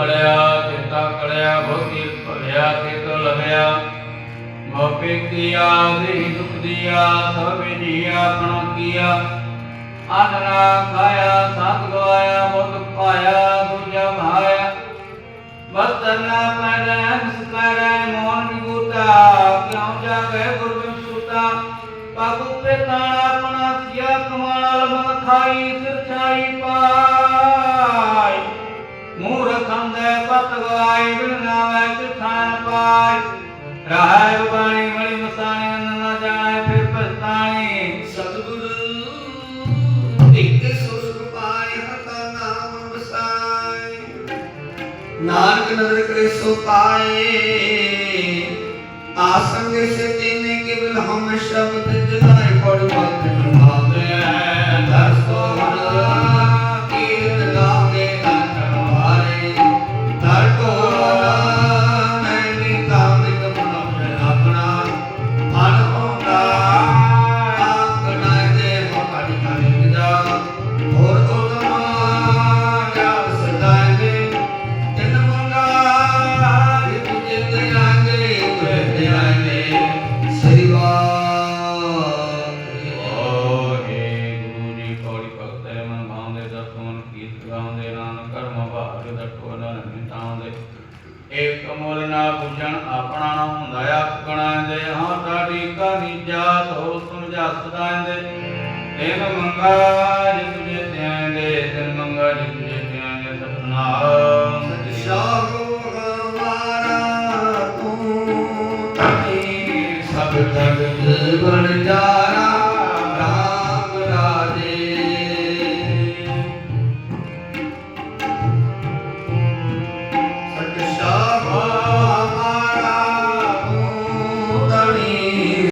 ਪੜਿਆ ਚਿੰਤਾ ਕੜਿਆ ਬਹੁਤੀ ਭਲਿਆ ਚਿਤ ਲਗਿਆ ਮੋਪੇ ਕੀਆ ਦੇਹ ਦੁਖ ਦਿਆ ਸਭ ਜੀਆ ਪਣਾ ਕੀਆ। ਆਨਰਾ ਖਾਇਆ ਸਤ ਗਵਾਇਆ ਮੁਤ ਪਾਇਆ ਦੁਜਾ ਭਾਇਆ। ਬਤਨ ਪਰੈ ਸਕਰੈ ਮੋਨ ਵਿਗੂਤਾ ਕਿਉ ਜਾਵੇ ਗੁਰ ਬਿਨ ਸੁਤਾ ਪਗ ਉਪੇ ਤਾਣਾ ਆਪਣਾ ਸਿਆ ਕਮਾਲ ਮਨ ਖਾਈ, ਸਿਰ ਛਾਈ ਪਾ ਗਵਾਏ ਬਿਨ ਨਾਵੇ ਕਿਥਾਨ ਪਾਈ ਰਾਹੈ ਬਾਣੀ ਮਣੀ ਮਸਾਣੀ ਅੰਨ ਨਾ ਜਾਣੈ ਫਿਰ ਪਛਤਾਣੀ। ਸਤਿਗੁਰੂ, ਇੱਕ ਸੁਖ ਪਾਏ ਹਤਾ ਨਾਮ ਵਸਾਏ ਨਾਨਕ ਨਦਰ ਕਰੇ ਸੋ ਪਾਏ। ਦਟੋ ਨਨ ਮਿਟਾਉਂਦੇ ਏਕ ਮੁਲ ਨਾ ਬੁਝਣ ਆਪਣਾ ਨਾ ਹੁੰਦਾ ਦੇ। ਹਾਂ ਜਾਤ ਹੋ ਤੈਨ ਮੰਗਾ ਜਿ